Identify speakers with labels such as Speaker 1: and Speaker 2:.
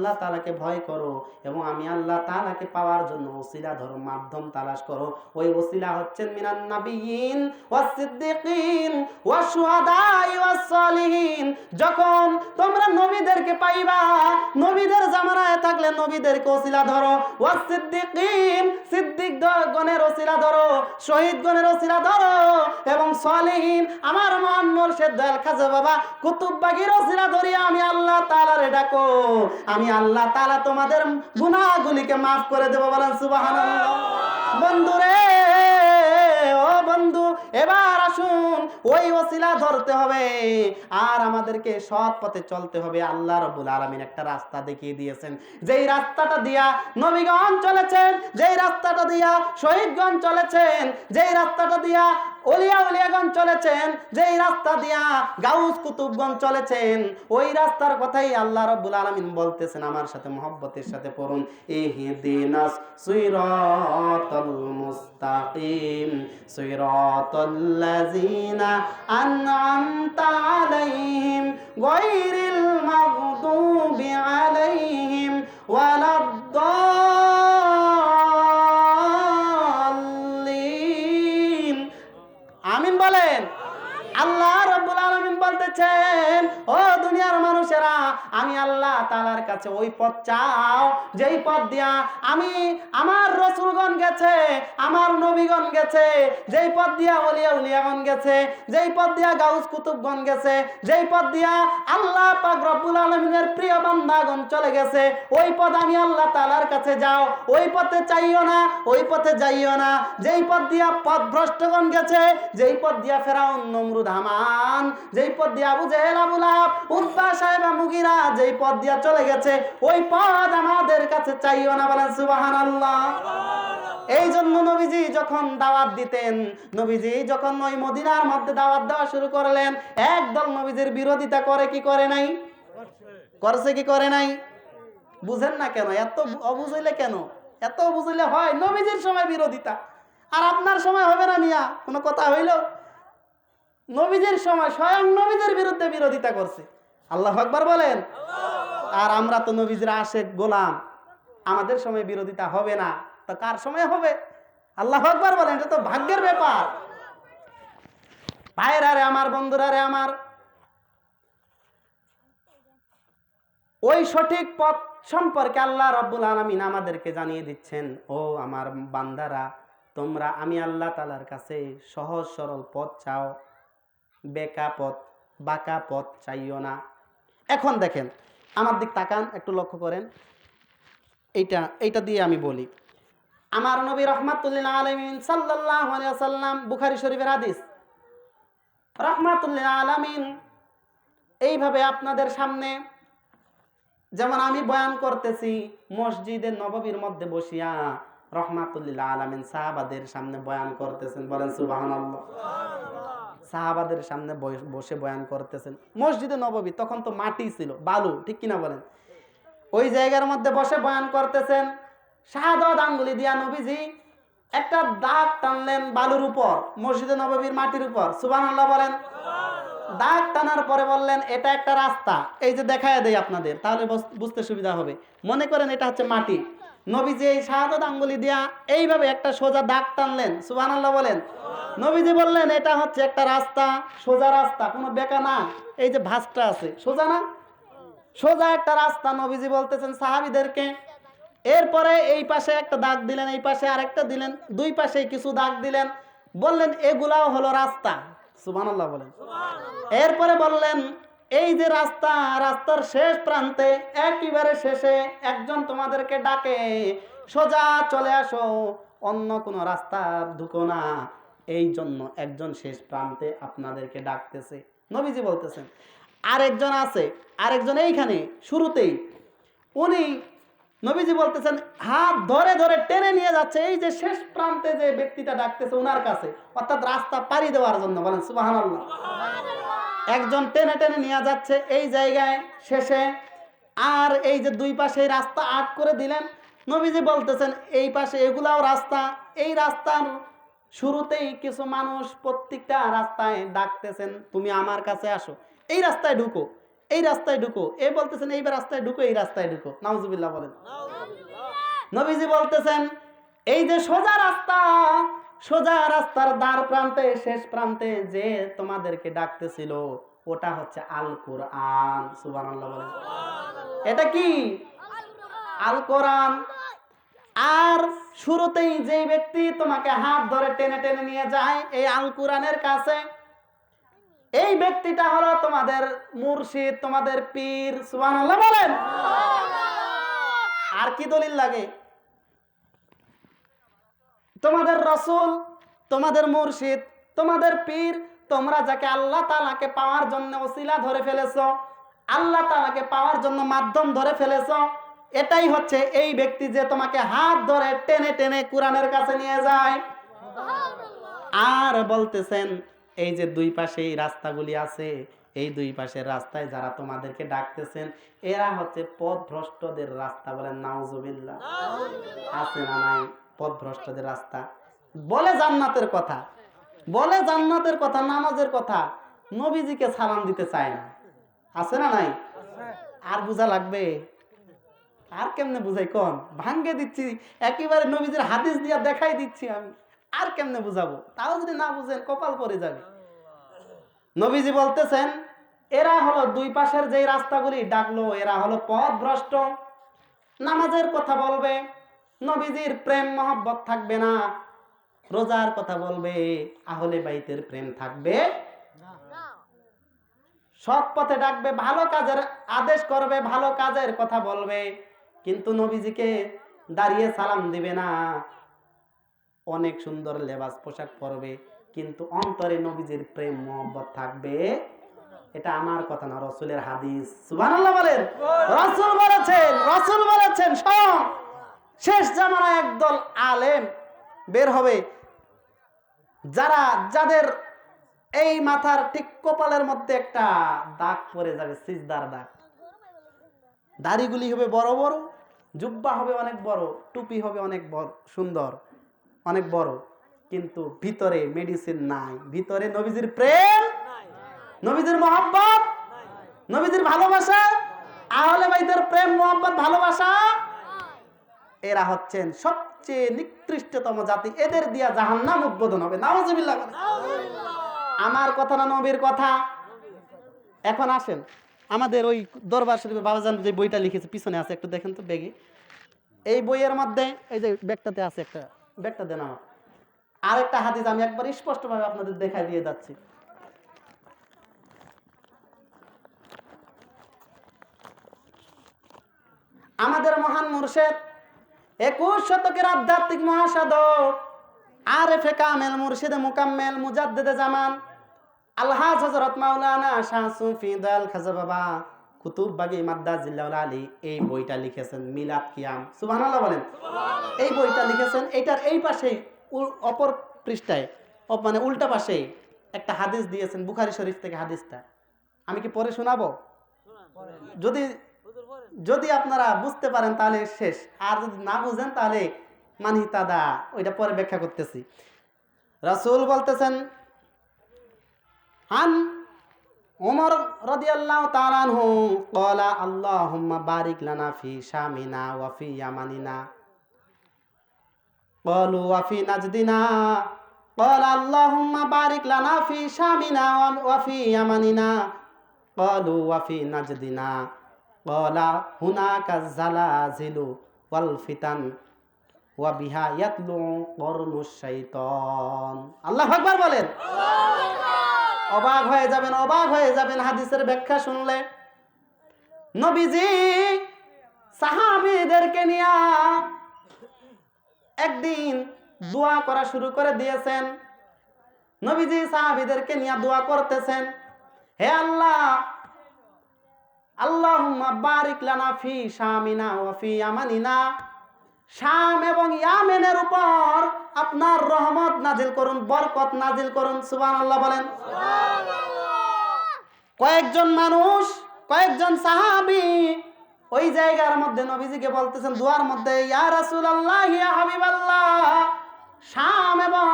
Speaker 1: আল্লাহ তালাকে ভয় করো এবং আমি আল্লাহ তালাকে পাওয়ার জন্য ওসিলা ধরো, মাধ্যম তালাশ করো। ওই ওসিলা হচ্ছেন মিনান নাবিয়িন ওয়াস সিদ্দিকিন ওয়াস শুহাদাই ওয়াস সালিহিন। যখন তোমরা নবীদেরকে পাইবা, নবীদের জামানায় থাকলে নবীদেরকে ওসিলা ধরো। ওয়াস সিদ্দিকিন সিদ্দিক গণের ওসিলা ধরো শহীদ গণের ওসিলা ধরো এবং সালিহিন। আমার মহান মোর্শেদ দয়াল খাজা বাবা, কুতুববাগির ওসিলা ধরিয়া আমি আল্লাহ তাআলারে ডাকো। আমি আল্লাহ তালা তোমাদের গুনাহগুলিকে মাফ করে দেবো বলেন সুবাহ বন্ধুরে ও বন্ধু এবার আসুন, ওই ওসিলা ধরতে হবে। আর আমাদেরকে সৎ পথে চলতে হবে। আল্লাহ রব্বুল আলামিন একটা রাস্তা দেখিয়ে দিয়েছেন। যেই রাস্তাটা দিয়া নবীগণ চলেছেন, যেই রাস্তাটা দিয়া শহীদগণ চলেছেন, যেই রাস্তাটা দিয়া অলিয়া উলিয়াগণ চলেছেন, যেই রাস্তা দিয়া গাউস কুতুবগণ চলেছেন, ওই রাস্তার কথাই আল্লাহ রব্বুল আলামিন বলতেছেন। আমার সাথে মহব্বতের সাথে পড়ুন। ইহদিনাস সিরাতাল মুস্তাকিম الذين أنعمت عليهم غير المغضوب عليهم কাছে ওই পথ চাও, যেই পথ দিয়া আমি আমার রসুলগণ গেছে, আমার নবীগণ গেছে, যেই পথ দিয়া ওলিয়া উলিয়াগণ গেছে, যেই পথ দিয়া গাউস কুতুবগণ গেছে, যেই পথ দিয়া আল্লাহ পাক রব্বুল আলামিনের প্রিয় বান্দাগণ চলে গেছে, ওই পথ আমি আল্লাহ তাআলার কাছে যাও, ওই পথে চাইও না, ওই পথে যাইও না। যেই পথ দিয়া পথ ভ্রষ্টগণ গেছে, যেই পথ দিয়া ফেরাউন নমরুদ হামান, যেই পথ দিয়া আবু জেহেল, আবু লাহাব সাহেব সাহেবা, মুগিরা, যেই পথ দিয়া চলে গেছে ওই পথ আমাদের কাছে চাইও না বলেন সুবহানাল্লাহ। এই জন্য নবীজি যখন দাওয়াত দিতেন নবীজি যখন ওই মদিনার মধ্যে দাওয়াত দেওয়া শুরু করলেন একদল নবীজির বিরোধিতা করে কি করে নাই? করছে কি করে নাই? বুঝেন না কেন এত অবুঝ হইলে কেন? এত বুঝলে হয় নবীজির সময় বিরোধিতা। আর আপনার সময় হবে না মিয়া কোনো কথা হইল? নবীজির সময় স্বয়ং নবীদের বিরুদ্ধে বিরোধিতা করছে। আল্লাহ আকবার বলেন। আর আমরা তো নবীজির আশেক গোলাম। আমাদের সময় বিরোধিতা হবে না। তা কার সময় হবে? আল্লাহ আকবার বলেন, এটা তো ভাগ্যের ব্যাপার। ভাইরা রে আমার, বন্ধুরা রে আমার। ওই সঠিক পথ সম্পর্কে আল্লাহ রব্বুল আলমিন আমাদেরকে জানিয়ে দিচ্ছেন, ও আমার বান্দারা, তোমরা আমি আল্লাহ তালার কাছে সহজ সরল পথ চাও। বেকা পথ, বাঁকা পথ চাইও না। এখন দেখেন আমার দিক তাকান, একটু লক্ষ্য করেন। এইটা এইটা দিয়ে আমি বলি। আমার নবী রহমাতুল্লাহ আলমিন সাল্লাহ সাল্লাম বুখারি শরীফের হাদিস। রহমাতুল্লাহ আলমিন, এইভাবে আপনাদের সামনে যেমন আমি বয়ান করতেছি মসজিদের নববীর মধ্যে বসিয়া রহমাতুল্লাহ আলমিন সাহাবাদের সামনে বয়ান করতেছেন, বলেন সুবাহ সাহাবাদের সামনে বস- বয়ান করতেছেন। মসজিদে নববী, তখন তো মাটি ছিল, বালু, ঠিক কিনা বলেন? ওই জায়গার মধ্যে বসে বয়ান করতেছেন, শাহাদত আঙ্গুলি দিয়া নবীজি একটা দাগ টানলেন বালুর উপর, মসজিদে নববীর মাটির উপর সুবাহ বলেন। দাগ টানার পরে বললেন, এটা একটা রাস্তা। এই যে দেখায় দেয় আপনাদের, তাহলে বুঝতে সুবিধা হবে। মনে করেন এটা হচ্ছে মাটি। নবীজি এই শাহাদত আঙ্গুলি দিয়া এইভাবে একটা সোজা দাগ টানলেন সুবাহ বলেন। নবীজি বললেন, এটা হচ্ছে একটা রাস্তা, সোজা রাস্তা, কোনো বেকা না, এই যে ভাসটা আছে, সোজা না? সোজা একটা রাস্তা, নবীজি বলতেছেন সাহাবিদেরকে। এরপরে এই পাশে একটা দাগ দিলেন, এই পাশে আরেকটা দিলেন, দুই পাশে কিছু দাগ দিলেন, বললেন, এগুলাও হলো রাস্তা, সুবহানাল্লাহ বলেন। এরপরে বললেন এই যে রাস্তা, রাস্তার শেষ প্রান্তে, একেবারে শেষে একজন তোমাদেরকে ডাকে, সোজা চলে আসো, অন্য কোনো রাস্তার ঢুকো না। এই জন্য একজন শেষ প্রান্তে আপনাদেরকে ডাকতেছে। নবীজি বলতেছেন, আরেকজন আছে, আরেকজন এইখানে, শুরুতেই। উনি, নবীজি বলতেছেন, হাত ধরে ধরে টেনে নিয়ে যাচ্ছে, এই যে শেষ প্রান্তে যে ব্যক্তিটা ডাকতেছে ওনার কাছে, অর্থাৎ রাস্তা পাড়ি দেওয়ার জন্য, বলেন সুবাহান একজন টেনে টেনে নিয়ে যাচ্ছে এই জায়গায় শেষে। আর এই যে দুই পাশে রাস্তা আট করে দিলেন নবীজি বলতেছেন এই পাশে এগুলাও রাস্তা। এই রাস্তার শুরুতেই কিছু মানুষ প্রত্যেকটা রাস্তায় ডাকতেছেন তুমি আমার কাছে আসো। এই রাস্তায় ঢুকো এই রাস্তায় ঢুকো। এ বলতেছেন এইবার রাস্তায় ঢুকো এই রাস্তায় ঢুকো। নাউজুবিল্লাহ বলেন। নবীজি বলতেছেন এই যে সোজা রাস্তা সোজা রাস্তার দ্বার প্রান্তে, শেষ প্রান্তে যে তোমাদেরকে ডাকতেছিল, ওটা হচ্ছে আল কোরআন বলেন। এটা কি? আল কোরআন আর শুরুতেই যে ব্যক্তি তোমাকে হাত ধরে টেনে টেনে নিয়ে যায়, এই আল কোরআনের কাছে, এই ব্যক্তিটা হলো তোমাদের মুর্শিদ, তোমাদের পীর। সুবহানাল্লাহ বলেন। আর কি দলিল লাগে? তোমাদের রসুল, তোমাদের মুর্শিদ, তোমাদের পীর, তোমরা যাকে আল্লাহ তালাকে পাওয়ার জন্য ওসিলা ধরে ফেলেছো, আল্লাহ তালাকে পাওয়ার জন্য মাধ্যম ধরে ফেলেছো, এটাই হচ্ছে এই ব্যক্তি যে তোমাকে হাত ধরে টেনে টেনে কোরআনের কাছে নিয়ে যায়। আর বলতেছেন, এই যে দুই পাশে এই রাস্তাগুলি আছে, এই দুই পাশের রাস্তায় যারা তোমাদেরকে ডাকতেছেন, এরা হচ্ছে পথভ্রষ্টদের রাস্তা বলেন নাউজুবিল্লাহ। আছে না নাই? পথভ্রষ্টদের রাস্তা। বলে জান্নাতের কথা। বলে জান্নাতের কথা, নামাজের কথা। নবীজিকে সালাম দিতে চায় না। আছে না নাই? আর বুঝা লাগবে? আর কেমনে বুঝাই কোন? ভাঙ্গে দিচ্ছি, একেবারে নবীজির হাদিস দিয়া দেখাই দিচ্ছি আমি। আর কেমনে বুঝাবো? তাও যদি না বুঝেন, কপাল পরে যাবে। নবীজি বলতেছেন, এরা হলো দুই পাশের যেই রাস্তাগুলি, ডাকলো, এরা হলো পথ ভ্রষ্ট নামাজের কথা বলবে। নবীজির প্রেম মহব্বত থাকবে না। রোজার কথা বলবে আহলে বাইতের প্রেম থাকবে সৎ পথে ডাকবে ভালো কাজের আদেশ করবে ভালো কাজের কথা বলবে কিন্তু নবীজিকে দাঁড়িয়ে সালাম দিবে না। অনেক সুন্দর লেবাস পোশাক পরবে কিন্তু অন্তরে নবীজির প্রেম মোহব্বত থাকবে এটা আমার কথা না রসুলের হাদিস। সুবহানাল্লাহ বলেন। রসুল বলেছেন রসুল বলেছেন শোন। শেষ জামানায় একদল আলেম বের হবে, যারা, যাদের এই মাথার ঠিক কপালের মধ্যে একটা দাগ পড়ে যাবে, সিজদার দাগ। দাড়িগুলি হবে বড় বড়, জুব্বা হবে অনেক বড়, টুপি হবে অনেক বড়, সুন্দর, অনেক বড়। কিন্তু ভিতরে মেডিসিন নাই, ভিতরে নবীজির প্রেম নবীজির মোহাম্মত নবীজির ভালোবাসা, আহলে বাইদের প্রেম মোহাম্মত ভালোবাসা এরা হচ্ছেন সবচেয়ে নিকৃষ্টতম জাতি। এদের দিয়া জাহান জাহান্নাম উদ্বোধন হবে। নাওজুবিল্লাহ বলেন। আমার কথা না নবীর কথা? এখন আসেন। আমাদের ওই দরবার শরীফের বাবাজান যে বইটা লিখেছে পিছনে আছে একটু দেখেন তো ব্যাগে এই বইয়ের মধ্যে এই যে ব্যাগটাতে আছে একটা ব্যাগটা দেন আমার। আরেকটা হাদিস আমি একবার স্পষ্টভাবে আপনাদের দেখাই দিয়ে যাচ্ছি। আমাদের মহান মুর্শেদ একুশ শতকের আধ্যাত্মিক মহাসাধক আরেফে কামেল মুর্শিদে মুকাম্মেল মুজাদ্দেদে জামান আলহাজ হজরত মাওলানা শাহ সুফি দয়াল খাজা বাবা কুতুব বাগি মাদ্দা জিল্লাউল আলী এই বইটা লিখেছেন মিলাদ কিয়াম। সুবহানাল্লাহ বলেন। এই বইটা লিখেছেন এইটার এই পাশেই অপর পৃষ্ঠায় মানে উল্টা পাশেই একটা হাদিস দিয়েছেন বুখারি শরীফ থেকে হাদিসটা। আমি কি পরে শোনাবো? যদি যদি আপনারা বুঝতে পারেন তাহলে শেষ আর যদি না বুঝেন তাহলে মানহি তাদা ওইটা পরে ব্যাখ্যা করতেছি রাসূল বলতেছেন আন ওমর রাদিয়াল্লাহু তাআলা আনহু ক্বালা আল্লাহুম্মা বারিক লানা ফি শামিনা ওয়া ফি ইয়ামানিনা قالوا وفي نجدنا قال اللهم بارك لنا في شامنا وفي يمننا قالوا وفي نجدنا কলা হুনাকা জালাজিলু ওয়াল ফিতান ওয়া বিহা ইয়াতলু করনু শাইতান। আল্লাহ আকবার বলেন। অবাক হয়ে যাবেন অবাক হয়ে যাবেন হাদিসের ব্যাখ্যা শুনলে। নবীজি সাহাবিদেরকে নিয়ে একদিন দোয়া করা শুরু করে দিয়েছেন। নবীজি সাহাবিদেরকে নিয়ে দোয়া করতেছেন। হে আল্লাহ আল্লাহুম্মা বারিক লানা ফি শামিনা ওয়া ফি ইয়ামানিনা শাম এবং ইয়ামেনের উপর আপনার রহমত নাজিল করুন বরকত নাজিল করুন সুবহানাল্লাহ বলেন। কয়েকজন মানুষ কয়েকজন সাহাবী ওই জায়গার মধ্যে নবীজিকে বলতেছেন দুয়ার মধ্যে ইয়া রাসূলুল্লাহ ইয়া হাবিবাল্লাহ। শাম এবং